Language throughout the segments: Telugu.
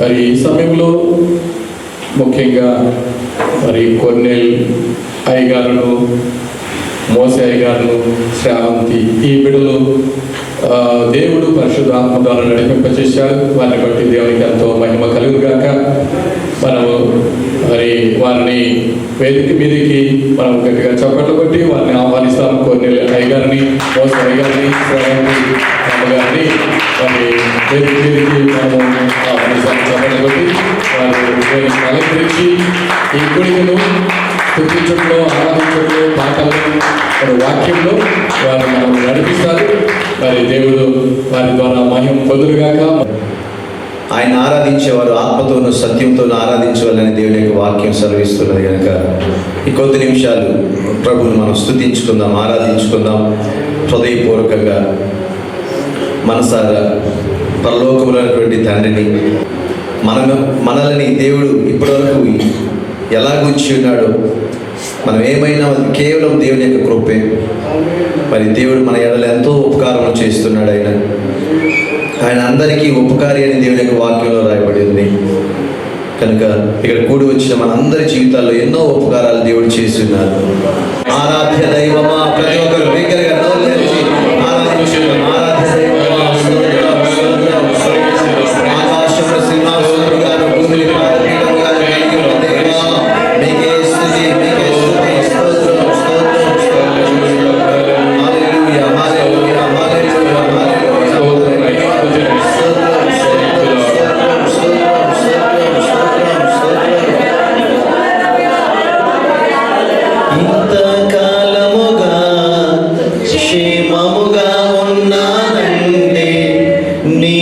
మరి ఈ సమయంలో ముఖ్యంగా మరి కొన్నెల్ అయ్యగారును మోసే అయ్యగారును శ్రావంతి ఈ బిడ్డలు దేవుడు పరిశుద్ధాత్మ ద్వారా నడిపింపచేశారు వారిని బట్టి దేవునికి ఎంతో మహిమ కలుగుగాక. మనము మరి వారిని వేదిక మీదకి మనం గట్టిగా చప్పట్లు కొట్టి వారిని ఆహ్వానిస్తాము కొన్నేల్ అయ్యగారిని మోసే అయ్యగారిని శ్రావంతి అమ్మగారిని వారి వేదిక మీదకి మనము ఆహ్వానిస్తాం. చప్పట్లు కొట్టి వారు అలంకరించి ఈ కొడుకును స్థుతించడంలో ఆరాధించడంలో పాటల్లో మరి వాక్యంలో వారు మనం నడిపిస్తారు. మరి దేవుడు వారి ద్వారా మహిమ పొందులుగాక ఆయన ఆరాధించేవారు ఆత్మతోనూ సత్యంతోనూ ఆరాధించవాలని దేవుని యొక్క వాక్యం సెలవిస్తున్నది కనుక ఈ కొద్ది నిమిషాలు ప్రభుని మనం స్థుతించుకుందాం ఆరాధించుకుందాం. హృదయపూర్వకంగా మనసారా పరలోకములైనటువంటి తండ్రిని మన మనల్ని దేవుడు ఇప్పటివరకు ఎలా గుచ్చి ఉన్నాడో మనం ఏమైనా కేవలం దేవుని యొక్క కృపే. మరి దేవుడు మన ఎడలు ఎంతో ఉపకారం చేస్తున్నాడు ఆయన. ఆయన అందరికీ ఉపకారి అని దేవుని యొక్క వాక్యంలో రాయబడి ఉంది కనుక ఇక్కడ కూడి వచ్చిన మన అందరి జీవితాల్లో ఎన్నో ఉపకారాలు దేవుడు చేస్తున్నారు ఆరాధ్య దైవమా? ప్రతి ఒక్కరు నీ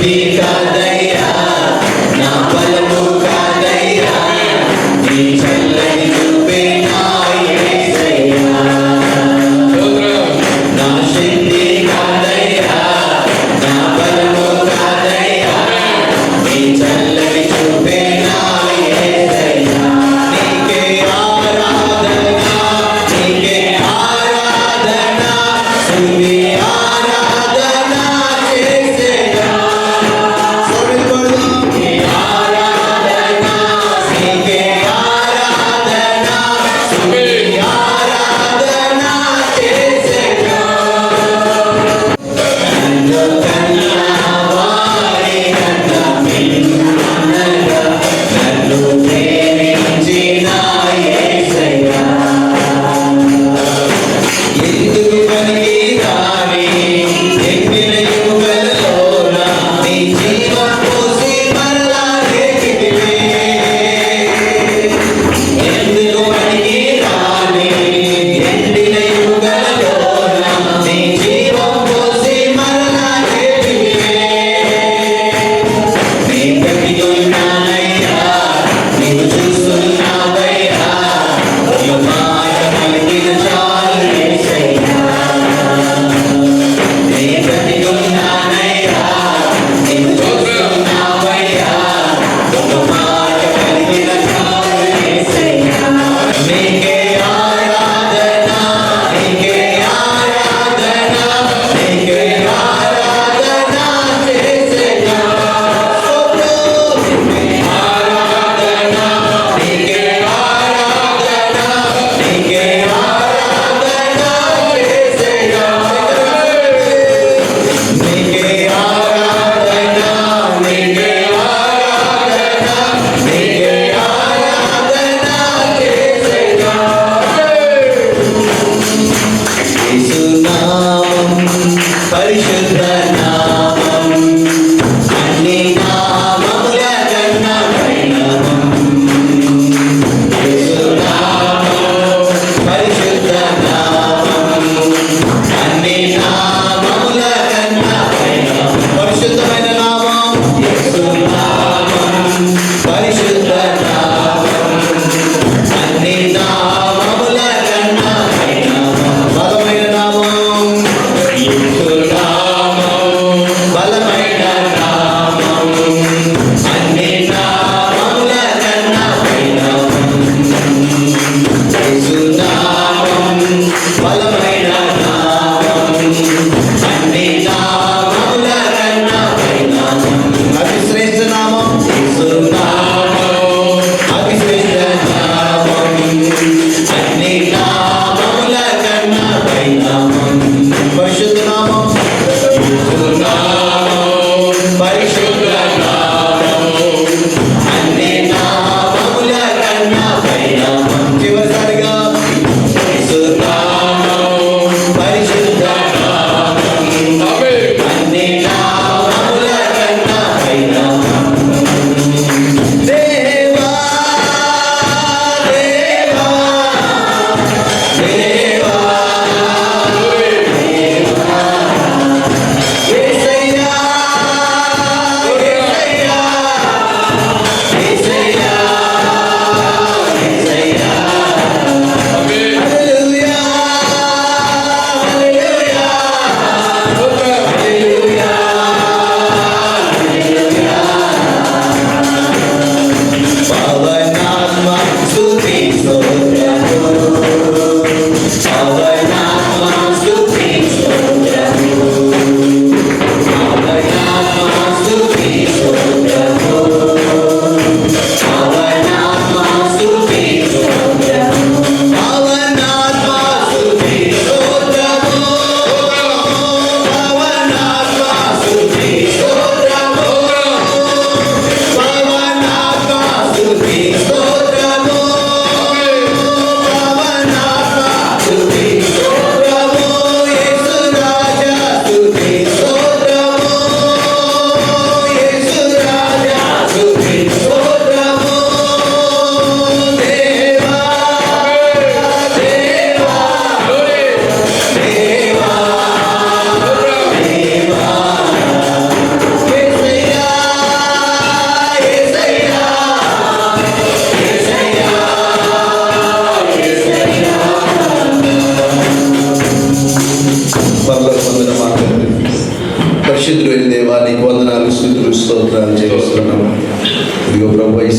Because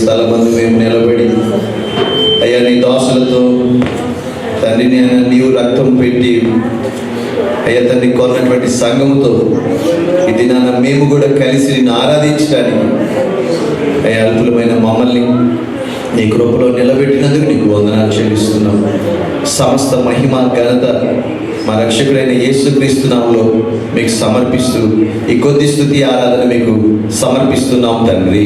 స్థలమందు మేము నిలబడి అయ్యా నీ దాసులతో తండ్రి నేను నీవు రక్తం పెట్టి అయ్యా తండ్రి కొన్నటువంటి సంఘముతో ఇది నాన్న మేము కూడా కలిసి నిన్ను ఆరాధించడానికి అయ్యా అల్పులమైన మమ్మల్ని నీ కృపలో నిలబెట్టినందుకు నీకు వందనాలు చెల్లిస్తున్నాం. సమస్త మహిమ ఘనత మా రక్షకుడైన యేసు నామంలో మీకు సమర్పిస్తూ ఈ కొద్ది స్థుతి ఆరాధన మీకు సమర్పిస్తున్నాం తండ్రి.